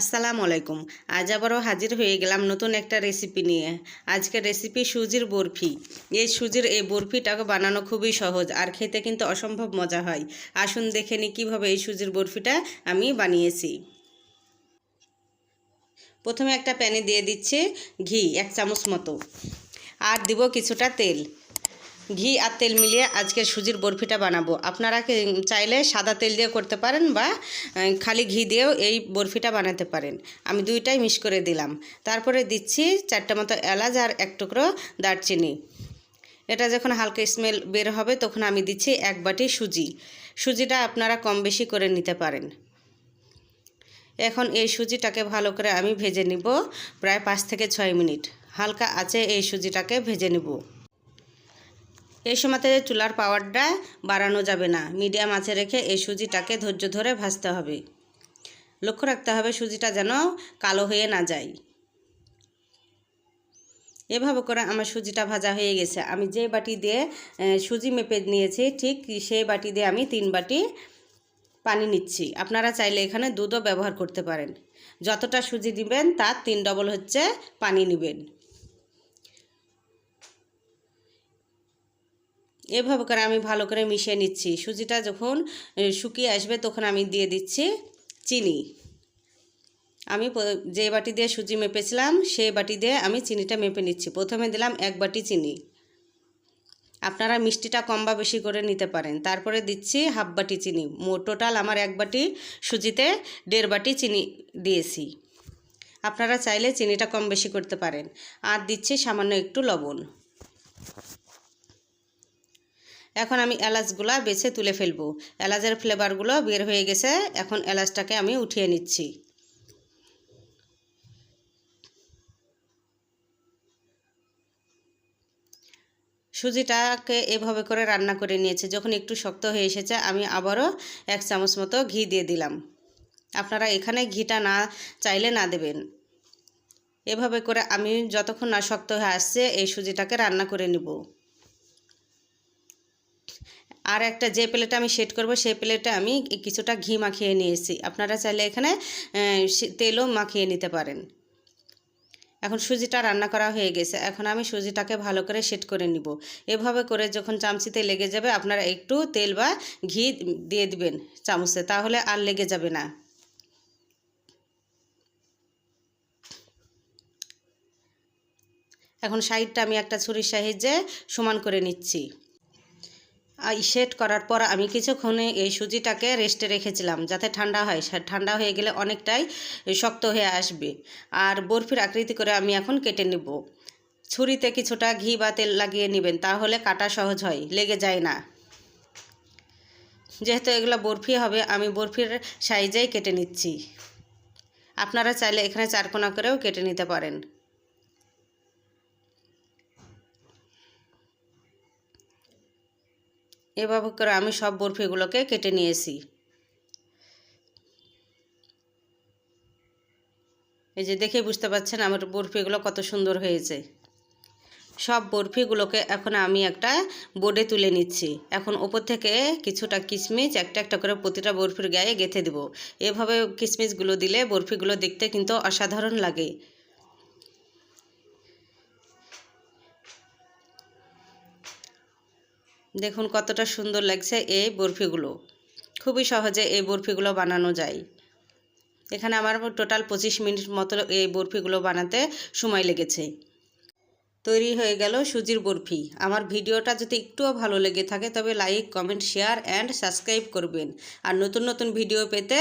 আসসালামু আলাইকুম। আজ আবারও হাজির হয়ে গেলাম নতুন একটা রেসিপি নিয়ে। আজকের রেসিপি সুজির বরফি। এই সুজির এই বরফিটাকে বানানো খুবই সহজ আর খেতে কিন্তু অসম্ভব মজা হয়। আসুন দেখে নিই কীভাবে এই সুজির বরফিটা আমি বানিয়েছি। প্রথমে একটা প্যানে দিয়ে দিচ্ছে ঘি, এক চামচ মতো। আর দিব কিছুটা তেল। ঘি আর তেল মিলিয়ে আজকে সুজির বরফিটা বানাবো। আপনারা চাইলে সাদা তেল দিয়ে করতে পারেন বা খালি ঘি দিয়েও এই বরফিটা বানাতে পারেন। আমি দুইটাই মিক্স করে দিলাম। তারপরে দিচ্ছি চারটা মতো এলাচ আর এক টুকরো দারচিনি। এটা যখন হালকা স্মেল বের হবে তখন আমি দিচ্ছি এক বাটি সুজি। সুজিটা আপনারা কম বেশি করে নিতে পারেন। এখন এই সুজিটাকে ভালো করে আমি ভেজে নিব প্রায় পাঁচ থেকে ছয় মিনিট। হালকা আছে এই সুজিটাকে ভেজে নিব। এই সময়তে চুলার পাওয়ারটা বাড়ানো যাবে না। মিডিয়াম আঁচে রেখে এই সুজিটাকে ধৈর্য ধরে ভাজতে হবে। লক্ষ্য রাখতে হবে সুজিটা যেন কালো হয়ে না যায়। এভাবে করে আমার সুজিটা ভাজা হয়ে গেছে। আমি যে বাটি দিয়ে সুজি মেপে নিয়েছি, ঠিক সেই বাটি দিয়ে আমি তিন বাটি পানি নিচ্ছি। আপনারা চাইলে এখানে দুধও ব্যবহার করতে পারেন। যতটা সুজি দিবেন, তার তিন ডবল হচ্ছে পানি নেবেন। এভাবে করে আমি ভালো করে মিশিয়ে নিচ্ছি। সুজিটা যখন শুকিয়ে আসবে তখন আমি দিয়ে দিচ্ছি চিনি। আমি যে বাটি দিয়ে সুজি মেপেছিলাম সেই বাটি দিয়ে আমি চিনিটা মেপে নিচ্ছি। প্রথমে দিলাম এক বাটি চিনি। আপনারা মিষ্টিটা কম বা বেশি করে নিতে পারেন। তারপরে দিচ্ছি হাফ বাটি চিনি। টোটাল আমার এক বাটি সুজিতে দেড় বাটি চিনি দিয়েছি। আপনারা চাইলে চিনিটা কম বেশি করতে পারেন। আর দিচ্ছি সামান্য একটু লবণ। এখন আমি এলাচগুলা বেছে তুলে ফেলব। এলাচের ফ্লেভারগুলো বের হয়ে গেছে, এখন এলাচটাকে আমি উঠিয়ে নিচ্ছি। সুজিটাকে এভাবে করে রান্না করে নিয়েছে, যখন একটু শক্ত হয়ে এসেছে আমি আবারও এক চামচ মতো ঘি দিয়ে দিলাম। আপনারা এখানে ঘিটা না চাইলে না দেবেন। এভাবে করে আমি যতক্ষণ না শক্ত হয়ে আসছে এই সুজিটাকে রান্না করে নিব। আর একটা যে প্লেটে আমি সেট করব, সেই প্লেটে আমি কিছুটা ঘি মাখিয়ে নিয়েছি। আপনারা চাইলে এখানে তেলও মাখিয়ে নিতে পারেন। এখন সুজিটা রান্না করা হয়ে গেছে। এখন আমি সুজিটাকে ভালো করে সেট করে নিব। এভাবে করে যখন চামচিতে লেগে যাবে, আপনারা একটু তেল বা ঘি দিয়ে দিবেন চামচে, তাহলে আর লেগে যাবে না। এখন সাইডটা আমি একটা ছুরির সাহায্যে সমান করে নিচ্ছি। সেট করার পর আমি কিছুক্ষণে এই সুজিটাকে রেস্টে রেখেছিলাম, যাতে ঠান্ডা হয়। ঠান্ডা হয়ে গেলে অনেকটাই শক্ত হয়ে আসবে। আর বরফির আকৃতি করে আমি এখন কেটে নেব। ছুরিতে কিছুটা ঘি বা তেল লাগিয়ে নেবেন, তাহলে কাটা সহজ হয়, লেগে যায় না। যেহেতু এগুলো বরফি হবে, আমি বরফির সাইজেই কেটে নিচ্ছি। আপনারা চাইলে এখানে চারকোনা করেও কেটে নিতে পারেন। এভাবে করে আমি সব বরফিগুলোকে কেটে নিয়েছি। এই যে দেখে বুঝতে পারছেন আমার বরফিগুলো কত সুন্দর হয়েছে। সব বরফিগুলোকে এখন আমি একটা বোর্ডে তুলে নিচ্ছি। এখন ওপর থেকে কিছুটা কিশমিশ একটা একটা করে প্রতিটা বরফির গায়ে গেঁথে দেবো। এভাবে কিশমিশগুলো দিলে বরফিগুলো দেখতে কিন্তু অসাধারণ লাগে। দেখুন কতটা সুন্দর লাগছে এই বরফিগুলো। খুবই সহজে এই বরফিগুলো বানানো যায়। এখানে আমার টোটাল পঁচিশ মিনিট মতো এই বরফিগুলো বানাতে সময় লেগেছে। তৈরি হয়ে গেল সুজির বরফি। আমার ভিডিওটা যদি একটুও ভালো লেগে থাকে তবে like, comment, share, and subscribe করবেন। আর নতুন নতুন ভিডিও পেতে